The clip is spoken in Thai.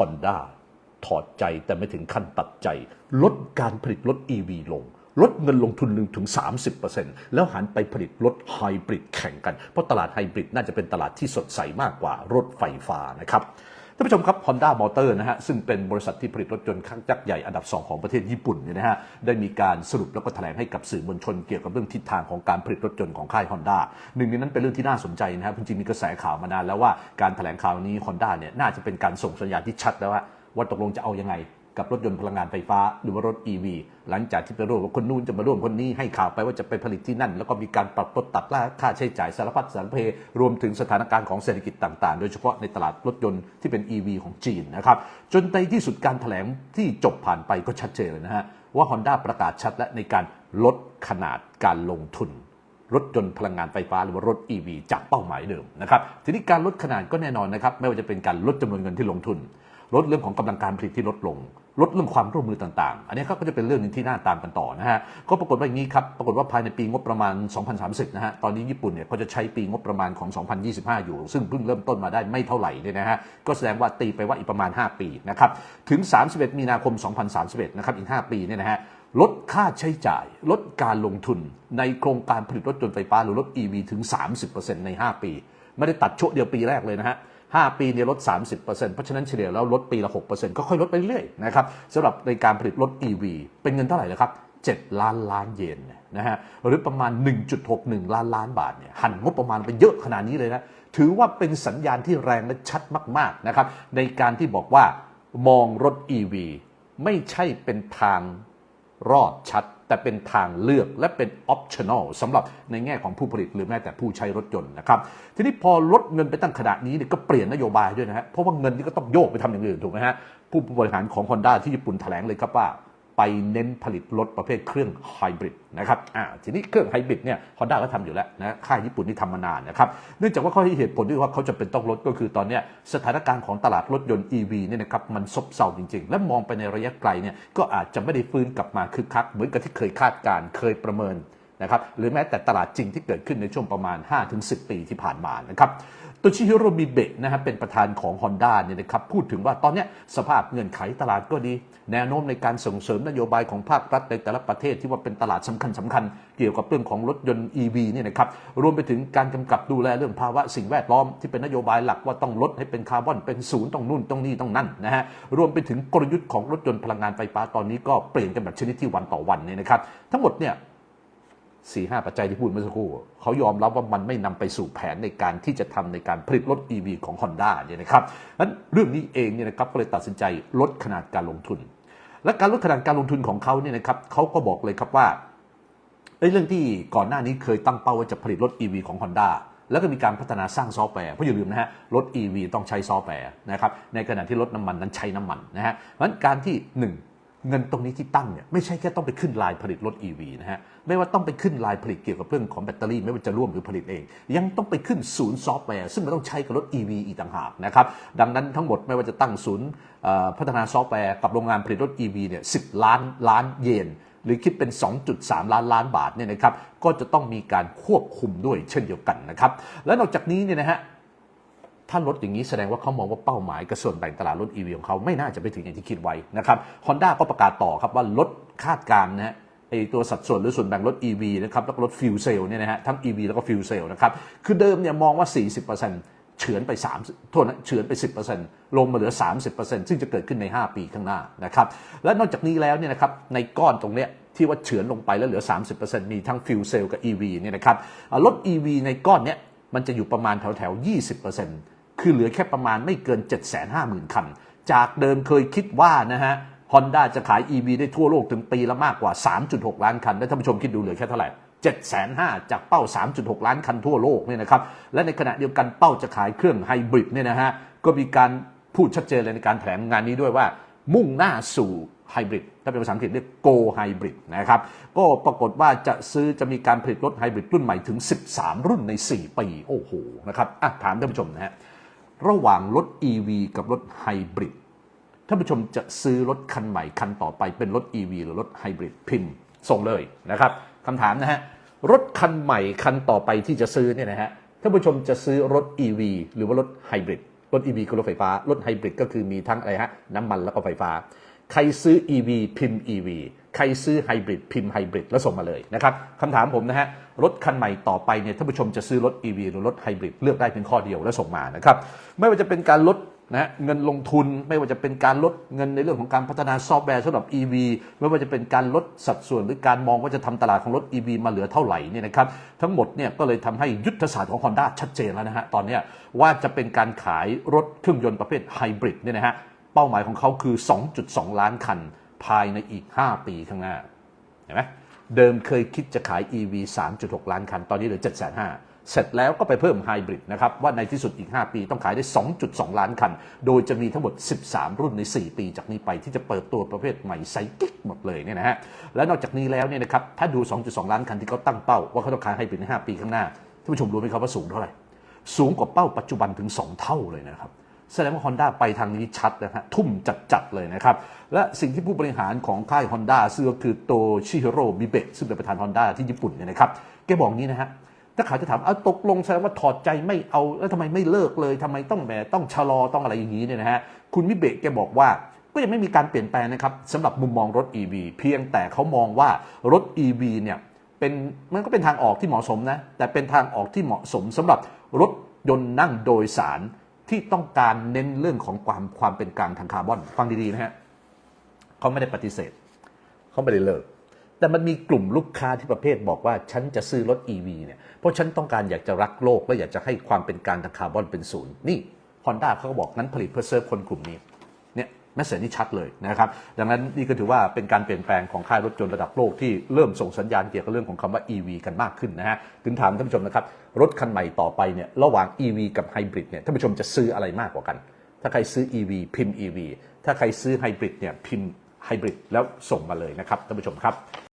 ฮอนด้าถอดใจแต่ไม่ถึงขั้นตัดใจ ลดการผลิตรถ EV ลง ลดเงินลงทุนลงถึง 30%แล้วหันไปผลิตรถไฮบริดแข่งกัน เพราะตลาดไฮบริดน่าจะเป็นตลาดที่สดใสมากกว่ารถไฟฟ้านะครับ ท่านผู้ชมครับ Honda Motor นะฮะซึ่งเป็นบริษัทที่ผลิตรถยนต์ข้างยักษ์ใหญ่อันดับ 2 ของประเทศญี่ปุ่นเนี่ยนะฮะได้มีการสรุปแล้วก็แถลงให้กับสื่อมวลชนเกี่ยวกับเรื่องทิศทางของการผลิตรถยนต์ของค่าย Honda หนึ่งในนั้นเป็นเรื่องที่น่าสนใจนะฮะจริงๆมีกระแสข่าวมานานแล้วว่าการแถลงข่าวนี้ Honda เนี่ยน่าจะเป็นการส่งสัญญาณที่ชัดแล้วว่าว่าตกลงจะเอายังไง กับรถยนต์พลังงานไฟฟ้าหรือว่ารถ EV หลังจากที่ไปร่วมกับคนนู้นจะมาร่วมคนนี้ให้ข่าวไปว่าจะไปผลิตที่นั่น แล้วก็มีการปรับลดตัดค่าใช้จ่ายสารพัดสารเพรวมถึงสถานการณ์ของเศรษฐกิจต่างๆ โดยเฉพาะในตลาดรถยนต์ที่เป็น EV ของจีนนะครับจนในที่สุดการแถลงที่จบผ่านไปก็ชัดเจนเลยนะฮะว่า Honda ประกาศชัดและในการลดขนาดการลงทุนรถยนต์พลังงานไฟฟ้าหรือว่ารถ EV จากเป้าหมายเดิมนะครับทีนี้การลดขนาดก็แน่นอนนะครับไม่ว่าจะเป็นการลดจำนวนเงินที่ลงทุน ลดเรื่องของกำลังการผลิตที่ลดลง ลดเรื่องความร่วมมือต่างๆ อันนี้ก็จะเป็นเรื่องหนึงที่น่าตามกันต่อนะฮะก็ปรากฏว่าอย่างนี้ครับปรากฏว่าภายในปีงบประมาณ 2030 นะฮะตอนนี้ญี่ปุ่นเนี่ยเขาจะใช้ปีงบประมาณของ 2025 อยู่ ซึ่งเพิ่งเริ่มต้นมาได้ไม่เท่าไหร่เนี่ยนะฮะก็แสดงว่าตีไปว่าอีกประมาณ 5 ปีนะครับถึง 31 มีนาคม 2031 นะครับอีก 5 ปีเนี่ยนะฮะลดค่าใช้จ่าย ลดการลงทุนในโครงการผลิตรถยนต์ไฟฟ้าหรือรถ EV ถึง 30%ใน 5 ปี ไม่ได้ตัดโชะเดียวปีแรกเลยนะฮะ 5 ปีเนี่ยลด 30%เพราะฉะนั้นเฉลี่ยแล้วลดปีละ 6%ก็ค่อยลดไปเรื่อยๆนะครับสำหรับในการผลิตรถ EV เป็นเงินเท่าไหร่นะครับ 7 ล้านล้านเยนเนี่ยนะฮะหรือประมาณ 1.61 ล้านล้านบาทเนี่ยหันงบประมาณไปเยอะขนาดนี้เลยนะถือว่าเป็นสัญญาณที่แรงและชัดมากๆนะครับในการที่บอกว่ามองรถ EV ไม่ใช่เป็นทาง รอดชัด แต่เป็นทางเลือกและเป็น optional สำหรับในแง่ของผู้ผลิตหรือแม้แต่ผู้ใช้รถยนต์นะครับ ทีนี้พอลดเงินไปตั้งขนาดนี้เนี่ยก็เปลี่ยนนโยบายด้วยนะฮะเพราะว่าเงินนี่ก็ต้องโยกไปทำอย่างอื่นถูกไหมฮะผู้บริหารของ Honda ที่ญี่ปุ่นแถลงเลยครับว่า ไปเน้นผลิตรถประเภทเครื่องไฮบริดนะครับอ่าทีนี้เครื่องไฮบริดเนี่ยฮอนด้าก็ทำอยู่แล้วนะค่ายญี่ปุ่นนี่ทำมานานนะครับเนื่องจากว่าเขาให้เหตุผลด้วยว่าเขาจะเป็นต้องลดก็คือตอนนี้สถานการณ์ของตลาดรถยนต์ EV เนี่ยนะครับมันซบเซาจริง ๆ และมองไปในระยะไกลเนี่ยก็อาจจะไม่ได้ฟื้นกลับมาคึกคักเหมือนกับที่เคยคาดการณ์เคยประเมิน นะครับหรือแม้แต่ตลาดจริงที่เกิดขึ้นในช่วงประมาณ 5-10 ปีที่ผ่านมานะครับโตชิฮิโรมิเบะนะครับเป็นประธานของ Honda เนี่ยนะครับพูดถึงว่าตอนนี้สภาพเงื่อนไขตลาดก็ดี แนวโน้มในการส่งเสริมนโยบายของภาครัฐในแต่ละประเทศที่ว่าเป็นตลาดสำคัญสคัญๆเกี่ยวกับเรื่องของรถยนต์ EV เนี่ยนะครับรวมไปถึงการกำกับดูแลเรื่องภาวะสิ่งแวดล้อมที่เป็นนโยบายหลักว่าต้องลดให้เป็นคาร์บอนเป็นศูนย์ต้องนู่นต้องนี่ต้องนั่นนะฮะรวมไปถึงกลยุทธ์ของรถยนต์พลังงานไฟฟ้าตอนนี้ก็เปลี่ยนกันแบบชนิดที่วันต่อวันเนี่ยนะครับทั้งหมดเนี่ย สี่ห้าปัจจัยที่พูดเมื่อสักครู่เขายอมรับว่ามันไม่นำไปสู่แผนในการที่จะทำในการผลิตรถ EV ของ Honda เนี่ยนะครับนั้นเรื่องนี้เองเนี่ยนะครับก็เลยตัดสินใจลดขนาดการลงทุน และการลดขนาดการลงทุนของเขาเนี่ยนะครับเขาก็บอกเลยครับว่าไอ้เรื่องที่ก่อนหน้านี้เคยตั้งเป้าว่าจะผลิตรถ EV ของ Honda แล้วก็มีการพัฒนาสร้างซอฟต์แวร์เพราะอย่าลืมนะฮะรถ EV ต้องใช้ซอฟต์แวร์นะครับในขณะที่รถน้ำมันนั้นใช้น้ำมันนะฮะเพราะฉะนั้นการที่หนึ่ง เงินตรงนี้ที่ตั้งเนี่ยไม่ใช่แค่ต้องไปขึ้นลายผลิตรถ EV นะฮะไม่ว่าต้องไปขึ้นลายผลิตเกี่ยวกับเรื่องของแบตเตอรี่ ไม่ว่าจะร่วมหรือผลิตเอง ยังต้องไปขึ้นศูนย์ซอฟต์แวร์ ซึ่งมันต้องใช้กับรถ EV อีกต่างหากนะครับดังนั้นทั้งหมดไม่ว่าจะตั้งศูนย์พัฒนาซอฟต์แวร์กับโรงงานผลิตรถ EV เนี่ยสิล้านล้านเยนหรือคิดเป็น 2.3 ล้านล้านบาทเนี่ยนะครับก็จะต้องมีการควบคุมด้วยเช่นเดียวกันนะครับและนอกจากนี้เนี่ยนะฮะ ถ้าลดอย่างนี้แสดงว่าเขามองว่าเป้าหมายกับส่วนแบ่งตลาดรถ EV ของเขาไม่น่าจะไปถึงอย่างที่คิดไว้นะครับ Honda ก็ประกาศต่อครับว่าลดคาดการณ์นะฮะไอตัวสัดส่วนหรือส่วนแบ่งรถ EV นะครับแล้วก็รถฟิวเซลเนี่ยนะฮะทั้ง EV แล้วก็ฟิวเซลนะครับคือเดิมเนี่ยมองว่า 40%เฉือนไป3โทษนะเฉือนไป 10%ลงมาเหลือ 30%ซึ่งจะเกิดขึ้นใน 5 ปีข้างหน้านะครับและนอกจากนี้แล้วเนี่ยนะครับในก้อนตรงเนี้ยที่ว่าเฉือนลงไปแล้วเหลือ 30%มีทั้งฟิวเซลกับ EV เนี่ยนะครับอ่ารถ EV ในก้อนเนี้ยมันจะอยู่ประมาณแถวแถว 20% คือเหลือแค่ประมาณไม่เกิน 750,000 คัน จากเดิมเคยคิดว่านะฮะฮอนด้าจะขาย EV ได้ทั่วโลกถึงปีละมากกว่า 3.6 ล้านคัน แล้วท่านผู้ชมคิดดูเหลือแค่เท่าไหร่750,000จากเป้า 3.6 ล้านคันทั่วโลกเนี่ยนะครับ และในขณะเดียวกันเป้าจะขายเครื่องไฮบริดเนี่ยนะฮะ ก็มีการพูดชัดเจนเลยในการแถลงงานนี้ด้วยว่า มุ่งหน้าสู่ไฮบริด ถ้าเป็นภาษาอังกฤษเรียก Go Hybrid นะครับ ก็ปรากฏว่าจะซื้อจะมีการผลิตรถไฮบริดรุ่นใหม่ถึง 13 รุ่นใน 4 ปี โอ้โห นะครับ อะ ถามท่านผู้ชมนะฮะ ระหว่างรถ EV กับรถไฮบริดท่านผู้ชมจะซื้อรถคันใหม่คันต่อไปเป็นรถ EV หรือรถไฮบริดพิมพ์ส่งเลยนะครับคำถามนะฮะรถคันใหม่คันต่อไปที่จะซื้อเนี่ยนะฮะท่านผู้ชมจะซื้อรถ EV หรือว่ารถไฮบริดรถ EV คือรถไฟฟ้ารถไฮบริดก็คือมีทั้งอะไรฮะน้ำมันแล้วก็ไฟฟ้า ใครซื้อ EV พิมพ์ EV ใครซื้อไฮบริดพิมพ์ไฮบริดแล้วส่งมาเลยนะครับคำถามผมนะฮะรถคันใหม่ต่อไปเนี่ยท่านผู้ชมจะซื้อรถ EV หรือรถไฮบริดเลือกได้เพียงข้อเดียวแล้วส่งมานะครับไม่ว่าจะเป็นการลดนะเงินลงทุนไม่ว่าจะเป็นการลดเงินในเรื่องของการพัฒนาซอฟต์แวร์สำหรับ EV ไม่ว่าจะเป็นการลดสัดส่วนหรือการมองว่าจะทำตลาดของรถ EV มาเหลือเท่าไหร่เนี่ยนะครับทั้งหมดเนี่ยก็เลยทำให้ยุทธศาสตร์ของ Honda ชัดเจนแล้วนะฮะตอนนี้ว่าจะเป็นการขายรถเครื่องยนต์ประเภทไฮบริดเนี่ยนะฮะเป้าหมายของเขาคือ 2.2 ล้านคัน ภายในอีก 5 ปีข้างหน้าเห็นไหมเดิมเคยคิดจะขาย EV 3.6 ล้านคัน ตอนนี้เหลือ 7 5 0 0 0เสร็จแล้วก็ไปเพิ่มไฮบริดนะครับ ว่าในที่สุดอีก 5 ปีต้องขายได้ 2.2 ล้านคัน โดยจะมีทั้งหมด 13 รุ่นใน 4 ปีจากนี้ไปที่จะเปิดตัวประเภทใหม่ไซกิ๊กหมดเลยเนี่ยนะฮะและนอกจากนี้แล้วเนี่ยนะครับถ้าดู 2.2 ล้านคันที่เขาตั้งเป้า ว่าเขาต้องขายไฮบริดใน 5 ปีข้างหน้าท่านผู้ชมรู้ไหมครับว่าสูงเท่าไหร่ สูงกว่าเป้าปัจจุบันถึง 2 เท่าเลยนะครับ แสดงว่า Honda ไปทางนี้ชัดนะฮะทุ่มจัดๆเลยนะครับ และสิ่งที่ผู้บริหารของค่าย Honda ซึ่งก็คือโตชิฮิโร่มิเบะซึ่งเป็นประธาน Honda ที่ญี่ปุ่นเนี่ยนะครับแกบอกงี้นะฮะถ้าเขาจะถามเอาตกลงแสดงว่าถอดใจไม่เอาแล้วทำไมไม่เลิกเลยทำไมต้องแหมต้องชะลอต้องอะไรอย่างนี้เนี่ยนะฮะคุณมิเบะแกบอกว่าก็ยังไม่มีการเปลี่ยนแปลงนะครับสำหรับมุมมองรถ EV เพียงแต่เขามองว่ารถ EV เนี่ยเป็นมันก็เป็นทางออกที่เหมาะสมนะแต่เป็นทางออกที่เหมาะสมสำหรับรถยนต์นั่งโดยสาร ที่ต้องการเน้นเรื่องของความความเป็นกลางทางคาร์บอน ฟังดีๆนะฮะเขาไม่ได้ปฏิเสธเขาไม่ได้เลิก แต่มันมีกลุ่มลูกค้าที่ประเภทบอกว่า ฉันจะซื้อรถ EV เนี่ยเพราะฉันต้องการอยากจะรักโลก และอยากจะให้ความเป็นกลางทางคาร์บอนเป็นศูนย์นี่ฮอนด้าเขาก็บอกงั้นผลิตเพื่อเซิร์ฟคนกลุ่มนี้ แมสเซจนี่ชัดเลยนะครับ ดังนั้นนี่ก็ถือว่าเป็นการเปลี่ยนแปลงของค่ายรถยนต์ระดับโลกที่เริ่มส่งสัญญาณเกี่ยวกับเรื่องของคำว่า EV กันมากขึ้นนะฮะถึงถามท่านผู้ชมนะครับ รถคันใหม่ต่อไปเนี่ยระหว่าง EV กับไฮบริดเนี่ยท่านผู้ชมจะซื้ออะไรมากกว่ากัน ถ้าใครซื้อ EV พิมพ์ EV ถ้าใครซื้อไฮบริดเนี่ยพิมพ์ไฮบริดแล้วส่งมาเลยนะครับท่านผู้ชมครับ